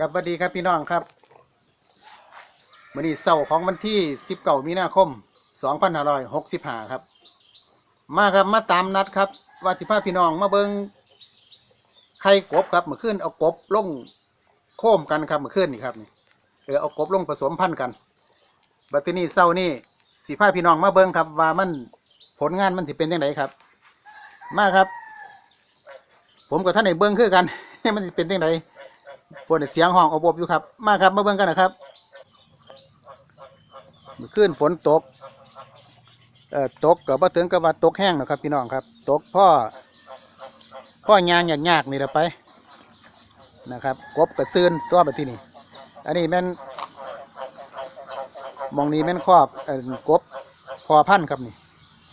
ครับสวัสดีครับพี่น้องครับวันนี้เสาร์ของวันที่ 19 มีนาคม 2565 ครับ มาครับมาตามนัดครับ ว่าสิพาพี่น้องมาเบิงไข่กบครับเมื่อคืนเอากบลงโค้มกันครับเมื่อคืนนี่ครับนี่เออเอากบลงผสมพันธุ์กันบัดทีนี้เสาร์นี่สิพาพี่น้องมาเบิงครับ ว่ามันผลงานมันสิเป็นยังไงครับ มาครับ ผมกับท่านในเบิ้งคือกันมันสิเป็นยังไง พวกนี้เสียงห้องอบอบอยู่ครับ มาครับมาเบิ่งกันนะครับเมื่นฝนตกเอ่อตกกับว่าถึงกับว่าตกแห้งนะครับ พี่น้องครับ ตกพ่อพ่อยางยากๆนี่ละไปนะครับกบกระซืนตัวแบบที่นี่อันนี้แม่นมองนี้แม่นครอบเอ่อกบพอพันธุ์ครับนี่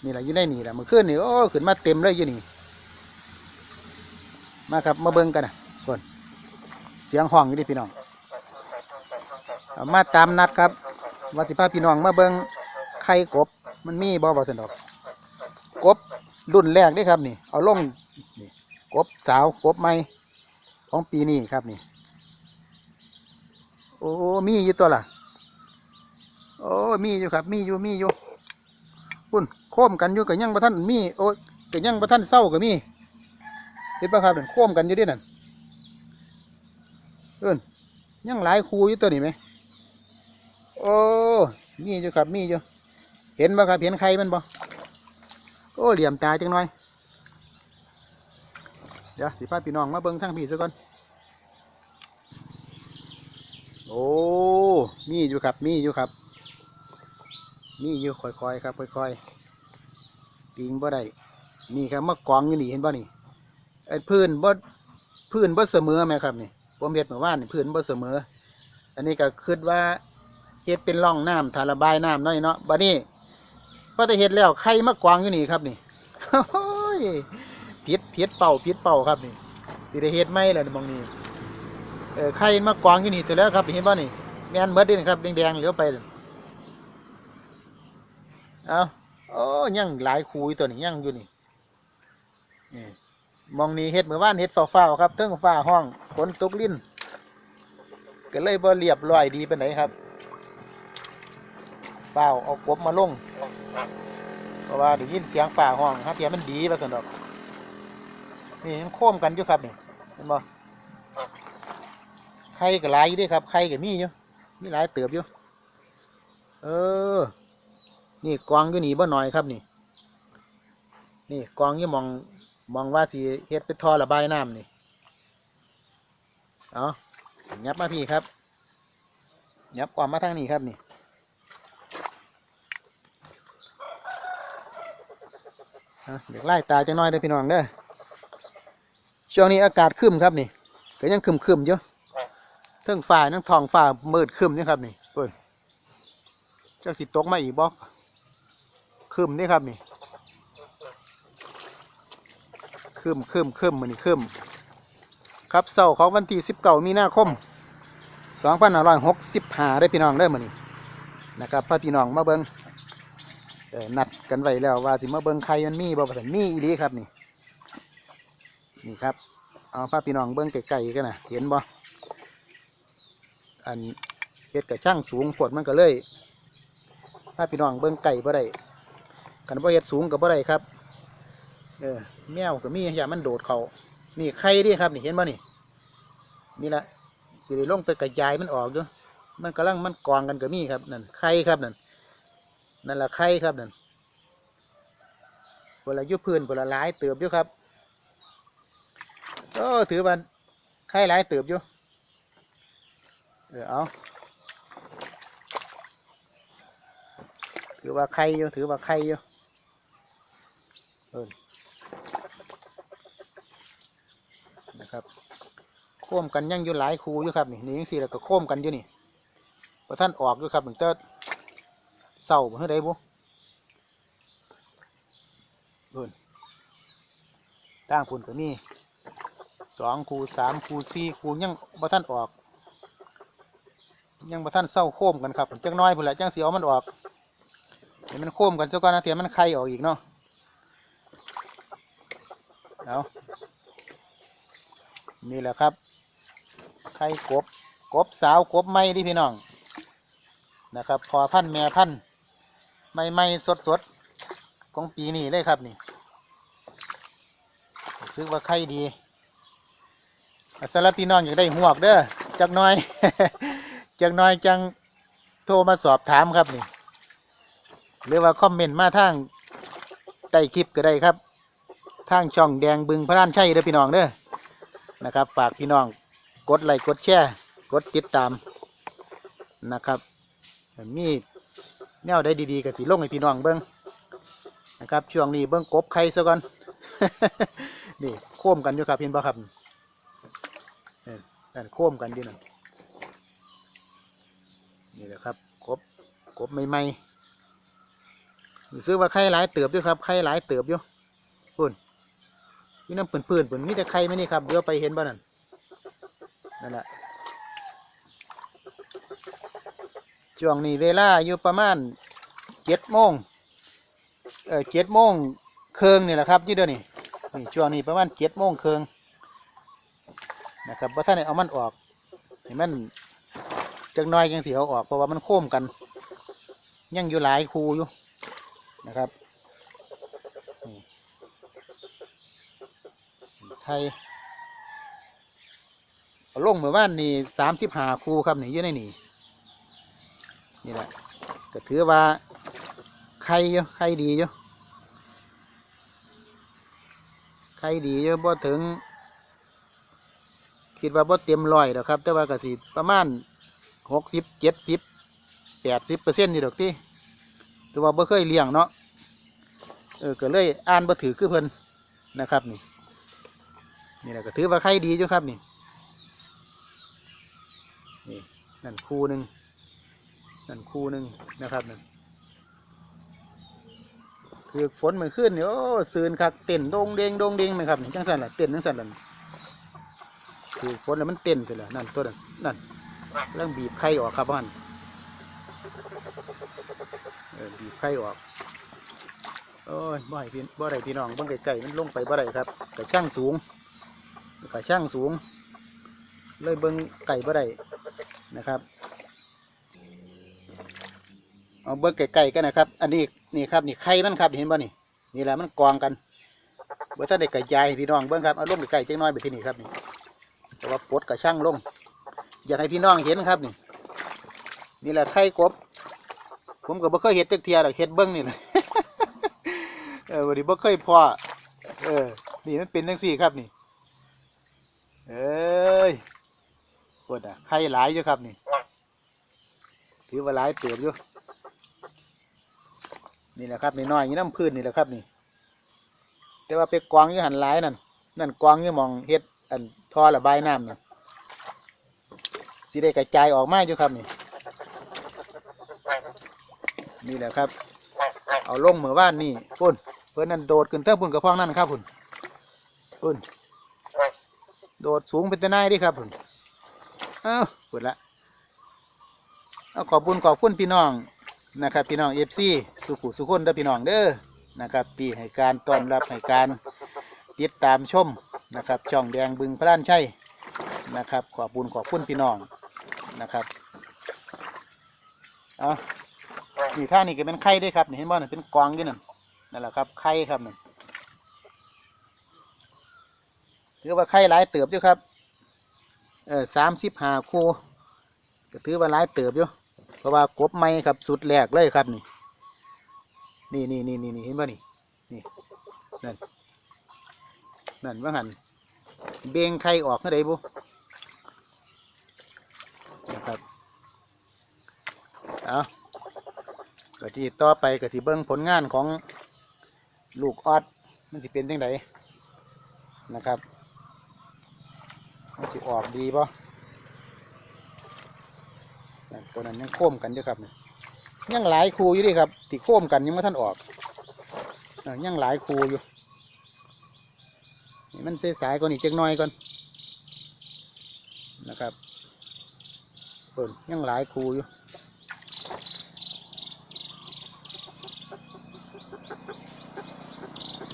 นี่แหละยู่ในนี่แหละมื่อคืนนี่โอ้ขึ้นมาเต็มเลยยู่นี่มาครับมาเบิ่งกันนะก่อน สียงห้องอยู่ดิพี่น้องมาตามนัดครับว่าสิพาพี่น้องมาเบิ้งไข่กบมันมีบ่บ่สนดอก กบรุ่นแรกนี่ครับนี่ เอาลงนี่กบสาวกบใหม่ของปีนี้ครับนี่ โอ้มีอยู่ตัวล่ะ โอ้มีอยู่ครับ มีอยู่มีอยู่พุ่นโค้มกันอยู่กับยังบ่ท่านมีโอ้กับยังบ่ท่านเศร้าก็มีเห็นปะครับนั่นโค้มกันอยู่ดินั่น เอิ้นยังหลายคูอยู่ตัวนี้ไหมโอ้มีอยู่ครับมีอยู่เห็นบ่ครับเห็นใครมันบ่โอ้เหลี่ยมตาจังหน่อย เดี๋ยวสิพาพี่น้องมาเบิ่งทางพี่ซะก่อน โอ้ มีอยู่ครับ มีอยู่ครับ มีอยู่ค่อยๆครับค่อยๆปิงบ่ได้นี่ครับมากองอยู่นี่เห็นบ่นี่ไอ้พื้นบ่พื้นบ่เสมอไหมครับนี่ ผมเฮ็ดเมื่อวานี่พื้นบ่เสมอ อันนี้ก็คิดว่าเฮ็ดเป็นร่องน้ำถ้าระบายน้ำน้อยเนาะบัดนี้พอจะเฮ็ดแล้วไข่มากวางอยู่นี่ครับนี่โอ้ยผิดผิดเป่าผิดเป่าครับนี่สิได้เฮ็ดไหมล่ะมองนี้เออไข่มากวางอยู่นี่ตัวแล้วครับเห็นบ่นี่แม่นเบิดด้นี่ครับแดงๆเหลือไปเอาโอ้ยังหลายคูยตัวนี้ยังอยู่นี่นี่ มองนี้เฮ็ดเมื่อว่านเฮ็ดฟ้าวๆครับเทิงฟ้าห้องฝนตกลิ้นก็เลยบ่เรียบร้อยดีไปไหนครับฟ้าวเอากบมาลงเพราะว่าได้ยินเสียงฟ้าห้องฮะเทียมันดีว่าซั่นดอกนี่ยังโค้มกันอยู่ครับนี่เห็นบ่ไข่ก็หลายอยู่ด้วยครับไข่ก็มีอยู่มีหลายเติบอยู่เออ นี่กองอยู่นี่บ่หน้อยครับนี่ นี่กองอยู่มอง มองว่าสิเฮ็ดเป็นท่อระบายน้ำนี่ เอายับมาพี่ครับ ยับออกมาทางนี้ครับนี่ เด็กไล่ตาจังน้อยเด้อพี่น้องเด้อ ช่วงนี้อากาศคึมครับนี่ ก็ยังคึมคึมๆอยู่เทั้งฝ่าทั้งทองฝ่ามืดคึมนี่ครับนี่เปิดเจ้าสิตกมาอีกบอกคึมนี่ครับนี่ คืมคืมคืมมือนี่คืมครับเสาร์ของวันที่สิบเก้ามีนาคมสองพันห้าร้อยหกสิบห้าได้พี่น้องได้มือนี่นะครับพาพี่น้องมาเบิ้งนัดกันไว้แล้วว่าสิมาเบิ้งใครมันมีบ่ประมีอีหลีครับนี่นี่ครับเอาพาพี่น้องเบิ้งไกลๆกันนะเห็นบ่อันเฮ็ดกับช่างสูงผดมันก็เลยพาพี่น้องเบิ้งไก่บ่ได้กันบ่เฮ็ดสูงกับบ่ได้ครับ เออ แมวก็มีอย่ามันโดดเขานี่ไข่ดิครับนี่เห็นบ่นี่นี่ละสิได้ลงไปกระจายมันออกอยู่มันกำลังมันกองกันก็มีครับนั่นไข่ครับนั่นนั่นละไข่ครับนั่นเวลายุพื้นเวลาหลายเติบอยู่ครับโอ้ถือว่าไข่หลายเติบอยู่เออเอาถือว่าไข่อยู่ถือว่าไข่อยู่ ครับโค้มกันยังอยู่หลายคูอยู่ครับนี่นี่ยังสี่แล้วก็โค้มกันอยู่นี่พอท่านออกอยู่ครับถึงจะเศร้าเพื่อใดบุเบิ่นตั้งพุ่นก็มีสองคูสามคูสี่คูยังพอท่านออก ยังพอท่านเศร้าโค้มกันครับจังน้อยพุ่นแหละจังเสียวมันออกเดี๋ยวมันโค้มกันซะก่อนนะเดี๋ยวมันไข่ออกอีกเนาะเอา นี่แหละครับ ไข่กบ กบสาวกบไม่ดิพี่น้อง นะครับ พอพันแม่พันไม่ไม่สดสดของปีนี้เลยครับนี่ซื้อว่าไข่ดีอะสำหรับพี่น้องอยากได้หวกเด้อจักน้อยจักน้อยจังโทรมาสอบถามครับนี่ หรือว่าคอมเมนต์มาทางใต้คลิปก็ได้ครับ ทางช่องแดงบึงพระรานชัยเด้อพี่น้องเด้อ นะครับ ฝากพี่น้องกดไลค์กดแชร์กดติดตามนะครับมีแนวได้ดีๆกับสีลงให้พี่น้องเบิ้งนะครับช่วงนี้เบิ้งกบไข่ซะก่อนนี่โค้มกันอยู่ครับเห็นป่ครับนั่นโค้มกันอยู่นั่นนี่แหละครับกบกบใหม่ๆซื้อว่าไข่หลายเติบด้วยครับไข่หลายเติบอยู่ นี่น้ำเปืนปืนปืนมีแต่ไข่ไหมนี่ครับเดี๋ยวไปเห็นบ้านั่นนั่นแหละช่วงนี้เวลาอยู่ประมาณเจ็ดโมงเออเจ็ดโมงเคืองนี่แหละครับยี่เดียวนี้นี่ช่วงนี้ประมาณเจ็ดโมงเคืองนะครับว่าท่านได้เอามันออกเห็นมันจักหน้อยยังสีเอาออกเพราะว่ามันโค้มกันยังอยู่หลายคูอยู่นะครับ ไทยเอาลงเหมื่อวานนี่สามสิบห้าคูครับนี่ยู่ในนี่นี่แหละก็ถือว่าไข่อยู่ไข่ดีอยู่ไข่ดีอยู่บ่ถึง คิดว่าบ่เต็มร้อยหรอกครับ แต่ว่าก็สิประมาณหกสิบเจ็ดสิบแปดสิบเปอร์เซ็นต์นี่ดอกที่แต่ว่าบ่เคยเลี้ยงเนาะเออก็เลยอ่านบ่ถือคือเพิ่นนะครับนี่ นี่แหละก็ถือว่าไข่ดีอยู่ครับนี่นี่นั่นคู่หนึ่งนั่นคู่หนึ่งนะครับนั่นคือฝนมันขึ้นเนี่ยโอ้ซืนคักเต้นโดงเดงโดงเดงไหมครับนี่จังสันล่ะเต้นจังสันล่ะคือฝนแล้วมันเต้นขึ้นแล้วนั่นตัวนั้นนั่นเรื่องบีบไข่ออกครับพ่อนบีบไข่ออกโอ้ยบ่ให้พี่บ่ได้พี่น้องบิ่งไก่ๆมันลงไปบ่ได้ครับกระช่างสูง กระช่างสูง เลยเบิ่งไก่บ่ได้นะครับ เอาเบิ่งไก่ๆกันนะครับ อันนี้นี่ครับนี่ไข่มันครับเห็นบ่นี่นี่แหละมันกองกันเบ่ท่านได้กระจายให้พี่น้องเบิ่งครับเอาลงไก่ๆจังน้อยไปที่นี่ครับนี่แต่ว่าปลดกระช่างลง อยากให้พี่น้องเห็นครับนี่นี่แหละไข่กบ ผมก็บ่เคยเห็ดจักเทียหรอกเห็ดเบิ้งนี่แหละเออวันนี้บ่เคยพอเออ นี่มันเป็นจังซี่ครับนี่ เอ้ยปวดอะไข่หลายอยู่ครับนี่ถือว่าหลายเติบอยู่นี่แหละครับนี่น้อยนี่น้ำพื้นนี่แหละครับนี่ แต่ว่าไปกองอยู่หันหลายนั่นนั่นกองอยู่มองเฮ็ดอันท่อระบายน้ำนั่นสิได้กระจายออกมาอยู่ครับนี่นี่แหละครับ เอาลงเหมือว่านนี่พุ่นเพื่อนนั่นโดดขึ้นเท่าพุ่นกับพ้องนั่นครับพุ่นพุ่น โดดสูงเป็นตะนายดิครับพุ่นเอ้าพุ่นละเอาขอบคุญขอบคุณพี่น้องนะครับพี่น้องเอฟซีสุขุสุขคนเด้อพี่น้องเด้อนะครับที่ให้การต้อนรับให้การติดตามชมนะครับช่องแดงบึงพระด้านชัยนะครับ ขอบคุญขอบคุณพี่น้องนะครับเอานี่ท่านี่ก็เป็นไข่ด้วยครับเห็นบ่นี่เป็นกองอยู่นั่นนั่นแหละครับไข่ครับนั่น ถือว่าไข่หลายเติบอยู่ครับ เออสามสิบห้าคู่ก็ถือว่าหลายเติบอยู่ เพราะว่ากบไม้ครับสุดแรกเลยครับนี่ นี่นี่นี่นี่เห็นบ่นี่ นี่ นั่น นั่นว่าหันเบงไข่ออกเมื่อใดบุนะครับ เอาก็ที่ต่อไปก็ที่เบิ้งผลงานของลูกออดมันสิเป็นยังไงนะครับ สิออกดีป่ะตัวนั้นยังโค้มกันอยู่ครับยังหลายคูอยู่ดิครับที่โค้มกันยังไม่ท่านออกยังหลายคูอยู่มันเสียสายก่อนอีกจักหน้อยก่อนนะครับเปิ่ยังหลายครูอยู่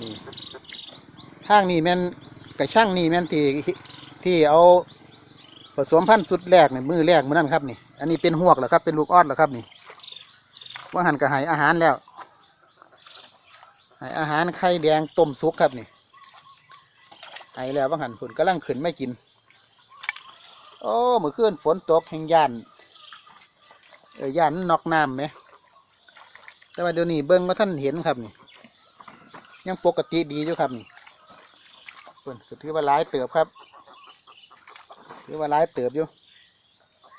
นี่ทางนี่แม่นกระช่างนี่แม่นที ที่เอาผสมพันธุ์สุดแรกเนี่ยมือแรกมือนั่นครับนี่ อันนี้เป็นหวกเหรอครับ เป็นลูกออดเหรอครับนี่ ว่าหันกับหายอาหารแล้วหายอาหารไข่แดงต้มซุกครับนี่หายแล้วว่าหันผลกำลังขึ้นไม่กิน โอ้เมื่อคืนฝนตกแห่งย่านเออย่านนนอกน้ำไหม แต่ว่าเดี๋ยวนี้เบิ้งมาท่านเห็นครับนี่ ยังปกติดีอยู่ครับนี่เพิ่นถือว่าหลายเติบครับ ถือว่าลายเติบอยู่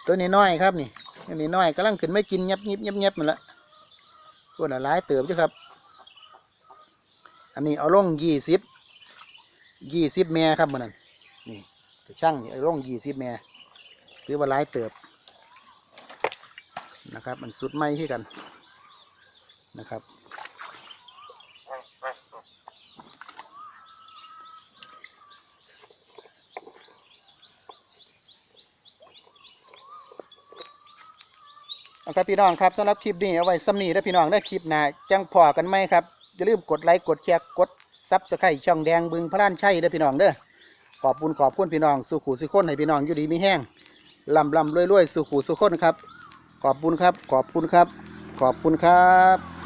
ตัวนี้น้อยครับนี่ตัวนี้น้อยกำลังขึ้นไม่กินเงียบเงียบเงียบเงียบมันละตัวน่ะลายเติบอยู่ครับ อันนี้เอาลงยี่สิบยี่สิบแม่ครับมันนั่นนี่ช่างนี่เอาลงยี่สิบแม่ถือว่าลายเติบนะครับ มันสุดไม่ที่กันนะครับ เอาครับพี่น้องครับสำหรับคลิปนี้เอาไว้ซ้ำนี้แล้วพี่น้องได้คลิปหน้าจังพอกันไหมครับอย่าลืมกดไลค์กดแชร์กดซับสไครต์ช่องแดงบึงพระล้านชัยเด้อพี่น้องเด้อขอบคุณขอบคุณพี่น้องสุขุสุขคนให้พี่น้องอยู่ดีมีแห้งลำลำรวยรวยสุขุสุขคนครับ ขอบคุณครับ ขอบคุณครับ ขอบคุณครับ